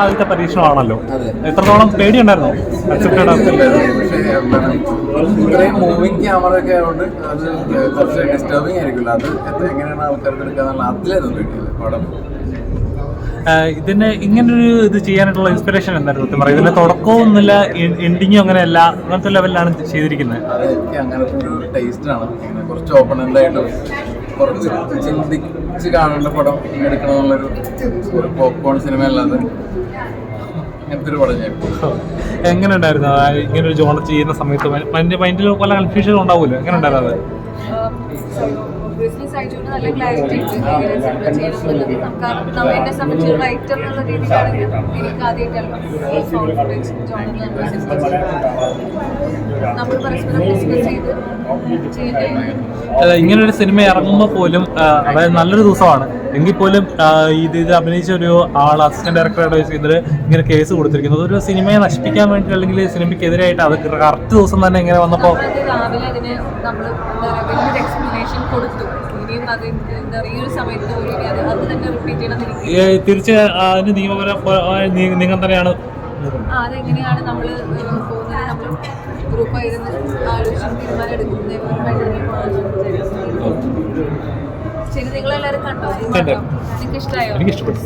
ആദ്യത്തെ പരീക്ഷണമാണല്ലോ. എത്രത്തോളം പേടിയുണ്ടായിരുന്നോ? ഇത്രയും മൂവിങ് ക്യാമറ ഒക്കെ ആയതുകൊണ്ട് അത് കുറച്ച് ഡിസ്റ്റർബിങ് ആയിരിക്കില്ല. അത് എങ്ങനെയാണ് ആൾക്കാർക്ക് എടുക്കാന്നുള്ള അതിലൊന്നും പേടിയില്ല പടം. ഇതിന് ഇങ്ങനൊരു ഇത് ചെയ്യാനായിട്ടുള്ള ഇൻസ്പിറേഷൻ എന്തായിരുന്നു? സത്യം പറയാം ഇതിന്റെ തുടക്കവും ഒന്നുമില്ല എൻഡിങ്ങും അങ്ങനെയല്ല അങ്ങനത്തെ ലെവലിലാണ് ചെയ്തിരിക്കുന്നത്. അത് എനിക്ക് അങ്ങനത്തെ ഒരു ടേസ്റ്റ് ആണ്. കുറച്ച് ഓപ്പൺ ആയിട്ടും കുറച്ച് ചിന്തിച്ച് കാണേണ്ട പടം എടുക്കണമെന്നുള്ളൊരു ഒരു പോപ്കോൺ സിനിമ അല്ലാതെ അങ്ങനത്തെ ഒരു പടം ഞാൻ എങ്ങനെ ഉണ്ടായിരുന്നു ഇങ്ങനെ ഒരു ജോണർ ചെയ്യുന്ന സമയത്ത് മൈൻഡ് മൈൻഡിൽ പല കൺഫ്യൂഷൻ ഉണ്ടാവുമല്ലോ എങ്ങനെ ഉണ്ടായിരുന്നു അത് എങ്ങനെ സിനിമ ഇറങ്ങുമ്പോൾ പോലും അതായത് നല്ലൊരു ദിവസമാണ്. എങ്കിൽ പോലും ഇത് ഇത് അഭിനയിച്ച ഒരു ആൾ അസിസ്റ്റന്റ് ഡയറക്ടറുടെ ഇതിൽ ഇങ്ങനെ കേസ് കൊടുത്തിരിക്കുന്നത് ഒരു സിനിമയെ നശിപ്പിക്കാൻ വേണ്ടി അല്ലെങ്കിൽ സിനിമയ്ക്കെതിരായിട്ട് അത് കറക്റ്റ് ദിവസം തന്നെ ഇങ്ങനെ വന്നപ്പോൾ തിരിച്ച് അതിന് നിയമപര നിങ്ങൾ തന്നെയാണ്. അതെങ്ങനെയാണ് നമ്മൾ പോകുന്നത്? നമ്മൾ ഗ്രൂപ്പായിരുന്ന് ആലോചിച്ച് തീരുമാനം എടുക്കുന്നത് ഒരു പെട്ടെന്ന് പോകണം ശരി നിങ്ങളെല്ലാവരും കണ്ടോ? എനിക്ക് ഇഷ്ടപ്പെട്ടു